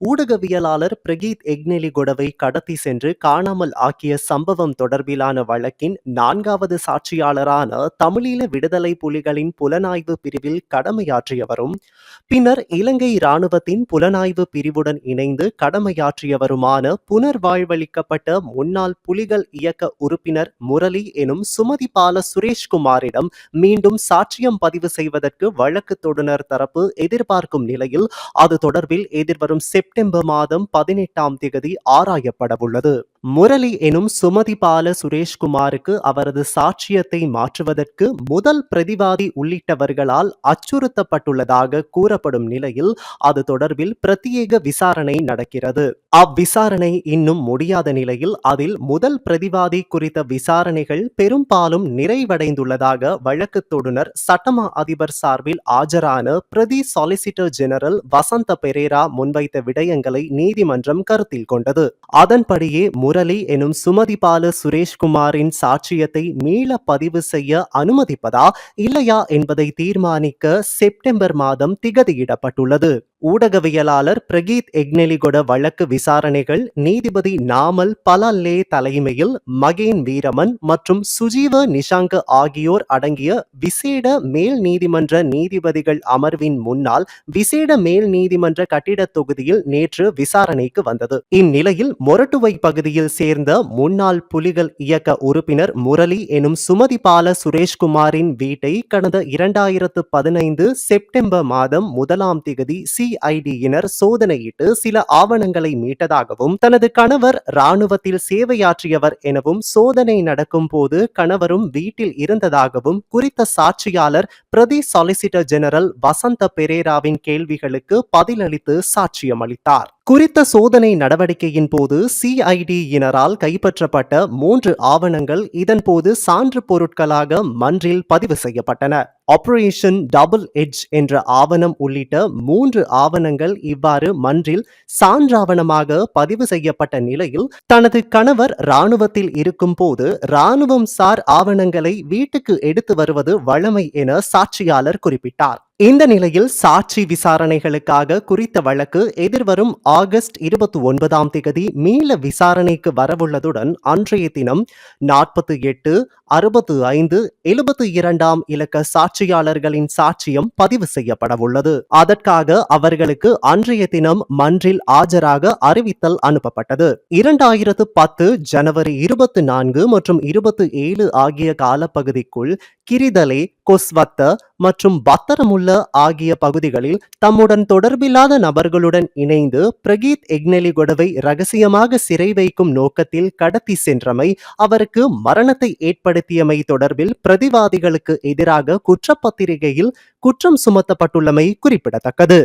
ஊடகவியலாளர் பிரகீத் எக்னெலிகொடவை கடத்தி சென்று காணாமல் ஆக்கிய சம்பவம் தொடர்பிலான வழக்கின் நான்காவது சாட்சியாளரான தமிழீழ விடுதலை புலிகளின் புலனாய்வு பிரிவில் கடமையாற்றியவரும் பின்னர் இலங்கை இராணுவத்தின் புலனாய்வு பிரிவுடன் இணைந்து கடமையாற்றியவருமான புனர்வாழ்வளிக்கப்பட்ட முன்னாள் புலிகள் இயக்க உறுப்பினர் முரளி எனும் சுமதிபால சுரேஷ்குமாரிடம் மீண்டும் சாட்சியம் பதிவு செய்வதற்கு வழக்கு தொடுனர் தரப்பு எதிர்பார்க்கும் நிலையில் அது தொடர்பில் எதிர்வரும் செப்டம்பர் மாதம் பதினெட்டாம் திகதி ஆராயப்படவுள்ளது. முரளி எனும் சுமதி பால சுரேஷ்குமாருக்கு அவரது சாட்சியத்தை மாற்றுவதற்கு முதல் பிரதிவாதி உள்ளிட்டவர்களால் அச்சுறுத்தப்பட்டுள்ளதாக கூறப்படும் நிலையில் அது தொடர்பில் பிரத்யேக விசாரணை நடக்கிறது. அவ்விசாரணை இன்னும் முடியாத நிலையில் அதில் முதல் பிரதிவாதி குறித்த விசாரணைகள் பெரும்பாலும் நிறைவடைந்துள்ளதாக வழக்கு தொடுனர் சட்டமா அதிபர் சார்பில் ஆஜரான பிரதி சாலிசிட்டர் ஜெனரல் வசந்த பெரேரா முன்வைத்த விடயங்களை நீதிமன்றம் கருத்தில் கொண்டது. அதன்படியே முரளி எனும் சுமதிபால சுரேஷ்குமாரின் சாட்சியத்தை மீள பதிவு செய்ய அனுமதிப்பதா இல்லையா என்பதை தீர்மானிக்க செப்டம்பர் மாதம் திகதியிடப்பட்டுள்ளது. ஊடகவியலாளர் பிரகீத் எக்னெலிகொட வழக்கு விசாரணைகள் நீதிபதி நாமல் பலல்லே தலைமையில் மகேன் வீரமன் மற்றும் சுஜீவ நிஷாங்க ஆகியோர் அடங்கிய விசேட மேல் நீதிமன்ற நீதிபதிகள் அமர்வின் முன்னால் விசேட மேல் நீதிமன்ற கட்டிடத் தொகுதியில் நேற்று விசாரணைக்கு வந்தது. இந்நிலையில் மொரட்டுவை பகுதியில் சேர்ந்த முன்னாள் புலிகள் இயக்க உறுப்பினர் முரளி எனும் சுமதிபால சுரேஷ்குமாரின் வீட்டை கடந்த இரண்டாயிரத்து பதினைந்து செப்டம்பர் மாதம் முதலாம் திகதி சிஐடியினர் சோதனையிட்டு சில ஆவணங்களை மீட்டதாகவும் தனது கணவர் ராணுவத்தில் சேவையாற்றியவர் எனவும் சோதனை நடக்கும் போது கணவரும் வீட்டில் இருந்ததாகவும் குறித்த சாட்சியாளர் பிரதி சாலிசிட்டர் ஜெனரல் வசந்த பெரேராவின் கேள்விகளுக்கு பதிலளித்து சாட்சியம் அளித்தார் குறித்த சோதனை நடவடிக்கையின் போது சிஐடியினரால் கைப்பற்றப்பட்ட மூன்று ஆவணங்கள் இதன்போது சான்று பொருட்களாக மன்றில் பதிவு செய்யப்பட்டன. ஆபரேஷன் டபுள் எட்ஜ் என்ற ஆவணம் உள்ளிட்ட மூன்று ஆவணங்கள் இவ்வாறு மன்றில் சான்றாவணமாக பதிவு செய்யப்பட்ட நிலையில் தனது கணவர் இராணுவத்தில் இருக்கும் போது இராணுவம் சார் ஆவணங்களை வீட்டுக்கு எடுத்து வருவது வழமை என சாட்சியாளர் குறிப்பிட்டார். இந்த நிலையில் சாட்சி விசாரணைகளுக்காக குறித்த வழக்கு எதிர்வரும் ஆகஸ்ட் இருபத்தி ஒன்பதாம் தேதி மீள விசாரணைக்கு வரவுள்ளதுடன் அன்றைய தினம் நாற்பத்தி எட்டு அறுபத்து ஐந்து எழுபத்து இரண்டாம் இலக்க சாட்சி ஆட்சியாளர்களின் சாட்சியம் பதிவு செய்யப்படவுள்ளது. அதற்காக அவர்களுக்கு அன்றைய தினம் மன்றில் ஆஜராக அறிவித்தல் அனுப்பப்பட்டது. இரண்டாயிரத்து பத்து ஜனவரி இருபத்தி நான்கு மற்றும் இருபத்தி ஏழு ஆகிய காலப்பகுதிக்குள் கிரிதலே கொஸ்வத்த மற்றும் பத்தரமுல்ல ஆகிய பகுதிகளில் தம்முடன் தொடர்பில்லாத நபர்களுடன் இணைந்து பிரகீத் எக்னெலிகொடவை ரகசியமாக சிறை வைக்கும் நோக்கத்தில் கடத்தி சென்றமை அவருக்கு மரணத்தை ஏற்படுத்தியமை தொடர்பில் பிரதிவாதிகளுக்கு எதிராக குற்றப்பத்திரிகையில் குற்றம் சுமத்தப்பட்டுள்ளமை குறிப்பிடத்தக்கது.